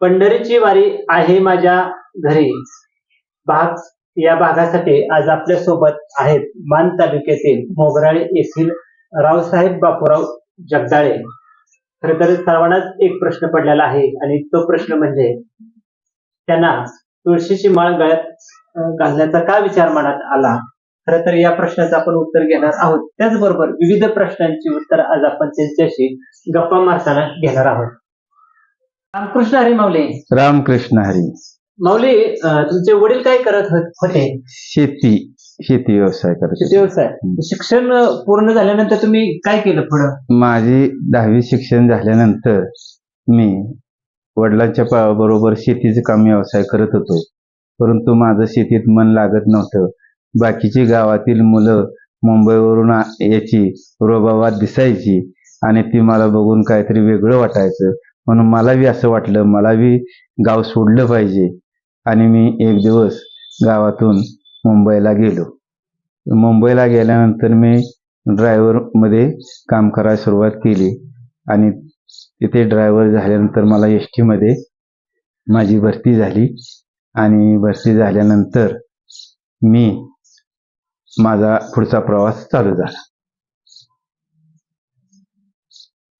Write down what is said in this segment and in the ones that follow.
पंढरीची वारी आहे माझ्या घरी. भाग या भागासाठी आज आपल्यासोबत आहेत मान तालुक्यातील मोगराळे येथील रावसाहेब बापूराव जगदाळे. खर तर सर्वांनाच एक प्रश्न पडलेला आहे आणि तो प्रश्न म्हणजे त्यांना तुळशीची माळ गळ्यात घालण्याचा का विचार मनात आला? खर तर या प्रश्नाचं आपण उत्तर घेणार आहोत. त्याचबरोबर विविध प्रश्नांची उत्तर आज आपण त्यांच्याशी गप्पा मारताना घेणार आहोत. रामकृष्ण हरी माऊली. रामकृष्ण हरी. माऊली तुमचे वडील काय करत होते शेती शेती व्यवसाय शेती करतो व्यवसाय शिक्षण पूर्ण झाल्यानंतर तुम्ही काय केलं पुढं? माझी दहावी शिक्षण झाल्यानंतर मी वडिलांच्या पा- बरोबर शेतीचे काम व्यवसाय करत होतो. परंतु माझं शेतीत मन लागत नव्हतं. बाकीची गावातील मुलं मुंबईवरून आ- यायची रोबावात दिसायची आणि ती मला बघून काहीतरी वेगळं वाटायचं. म्हणून मला बी असं वाटलं मला बी गाव सोडलं पाहिजे. आणि मी एक दिवस गावातून मुंबईला गेलो. मुंबईला गेल्यानंतर मी ड्रायव्हरमध्ये काम करायला सुरुवात केली. आणि तिथे ड्रायव्हर झाल्यानंतर मला एस टीमध्ये माझी भरती झाली. आणि भरती झाल्यानंतर मी माझा पुढचा प्रवास चालू झाला.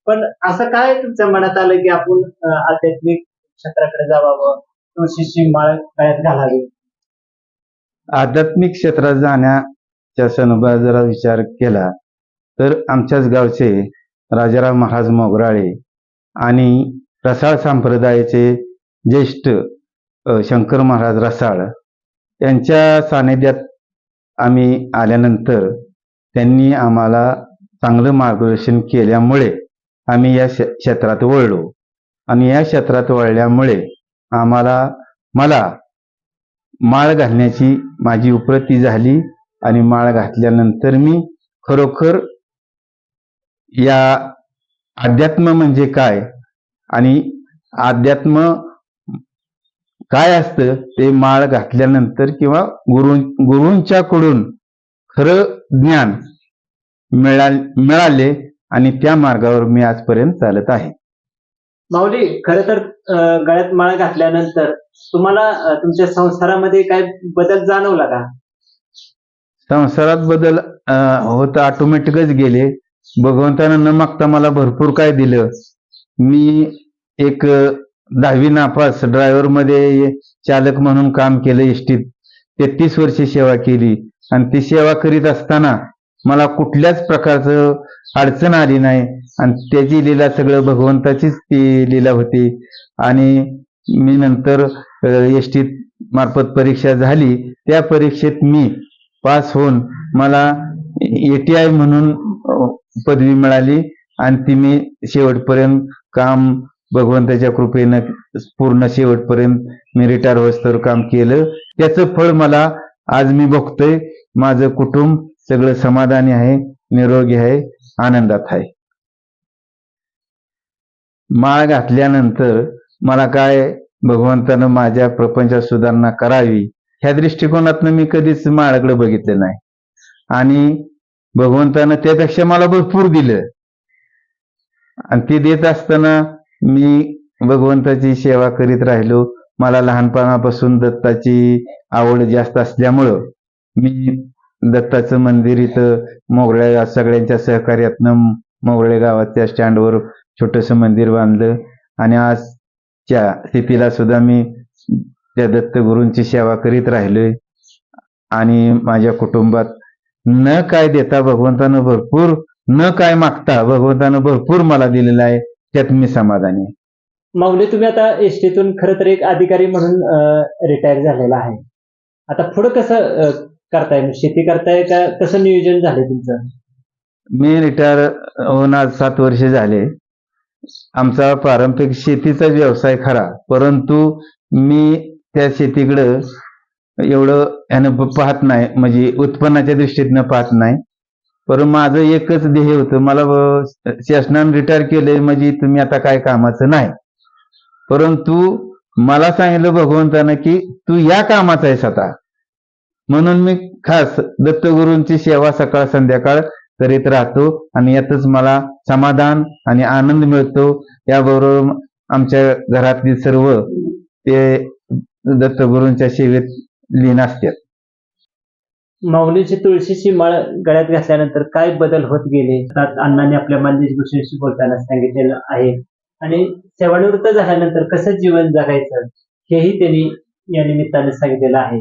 पण असं काय तुमच्या मनात आलं की आपण आध्यात्मिक क्षेत्राकडे जावावं? तुळशीची माळ गळ्यात घालावी? आध्यात्मिक क्षेत्रात जाण्याच्या संदर्भात जरा विचार केला तर आमच्याच गावचे राजाराम महाराज मोगराळे आणि रसाळ संप्रदायाचे ज्येष्ठ शंकर महाराज रसाळ यांच्या सानिध्यात आम्ही आल्यानंतर त्यांनी आम्हाला चांगलं मार्गदर्शन केल्यामुळे आम्ही या क्षेत्रात वळलो. आणि या क्षेत्रात वळल्यामुळे आम्हाला मला माळ घालण्याची माझी उपरती झाली आणि माळ घातल्यानंतर मी खरोखर या अध्यात्म म्हणजे काय आणि अध्यात्म काय असतं ते माळ घातल्यानंतर किंवा गुरु गुरूंच्याकडून खरं ज्ञान मिळा मिळाले आणि त्या मार्गावर मी आजपर्यंत चालत आहे. माऊली खर तर गळ्यात माळ घातल्यानंतर तुम्हाला तुमच्या संसारामध्ये काय बदल जाणवला का? संसारात बदल होत ऑटोमॅटिकच गेले. भगवंतानं न मागता मला भरपूर काय दिलं. मी एक दहावी नापास ड्रायव्हरमध्ये चालक म्हणून काम केलं एसटीत. तेहतीस वर्षे सेवा केली. आणि ती सेवा करीत असताना मला कुठल्याच प्रकारचं अडचण आली नाही. आणि त्याची लीला सगळं भगवंताचीच ती लीला होती. आणि मी नंतर एस टी मार्फत परीक्षा झाली. त्या परीक्षेत मी पास होऊन मला एटीआय म्हणून पदवी मिळाली. आणि ती मी शेवटपर्यंत काम भगवंताच्या कृपेनं पूर्ण शेवटपर्यंत मी रिटायर होस्तर काम केलं. त्याचं फळ मला आज मी बघतोय माझं कुटुंब सगळं समाधानी आहे निरोगी आहे आनंदात आहे. माळ घातल्यानंतर मला काय भगवंतानं माझ्या प्रपंचात सुधारणा करावी ह्या दृष्टिकोनातनं मी कधीच माळाकडे बघितलं नाही. आणि भगवंतानं त्यापेक्षा मला भरपूर दिलं. आणि ते देत असताना मी भगवंताची सेवा करीत राहिलो. मला लहानपणापासून दत्ताची आवड जास्त असल्यामुळं मी दत्ताचं मंदिर इथं मोगळ्या सगळ्यांच्या सहकार्यातनं मोगळे गावाच्या स्टँडवर छोटंसं मंदिर बांधलं. आणि आजच्या स्थितीला सुद्धा मी त्या दत्तगुरूंची सेवा करीत राहिलोय. आणि माझ्या कुटुंबात न काय देता भगवंतानं भरपूर न काय मागता भगवंतानं भरपूर मला दिलेलं आहे त्यात मी समाधानी आहे. माऊली तुम्ही आता एसटीतून खर तर एक अधिकारी म्हणून रिटायर झालेला आहे. आता पुढे कसं करताय? म्हणजे शेती करताय का? कसं नियोजन झालंय तुमचं? मी रिटायर होऊन आज सात वर्ष झाले. आमचा पारंपरिक शेतीचा व्यवसाय खरा परंतु मी त्या शेतीकडं एवढं यानं पाहत नाही. म्हणजे उत्पन्नाच्या दृष्टीतनं पाहत नाही. पण माझं एकच ध्येय होतं. मला शासनानं रिटायर केलंय म्हणजे तुम्ही आता काय कामाचं नाही. परंतु मला सांगितलं भगवंतानं की तू या कामाचा आहेस आता. म्हणून मी खास दत्तगुरूंची सेवा सकाळ संध्याकाळ करीत राहतो आणि यातच मला समाधान आणि आनंद मिळतो. याबरोबर आमच्या घरातली सर्व ते दत्तगुरूंच्या सेवेत लीन असतात. माऊलीची तुळशीची माळ गळ्यात घातल्यानंतर काय बदल होत गेले? त्यात अण्णांनी आपल्या मानदेश भूषणशी बोलताना सांगितलेलं आहे. आणि सेवानिवृत्त झाल्यानंतर कसं जीवन जगायचं? हेही त्यांनी या निमित्ताने सांगितलेलं आहे.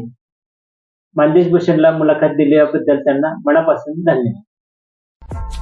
मानदेश भूषणला मुलाखत दिल्याबद्दल त्यांना मनापासून धन्यवाद.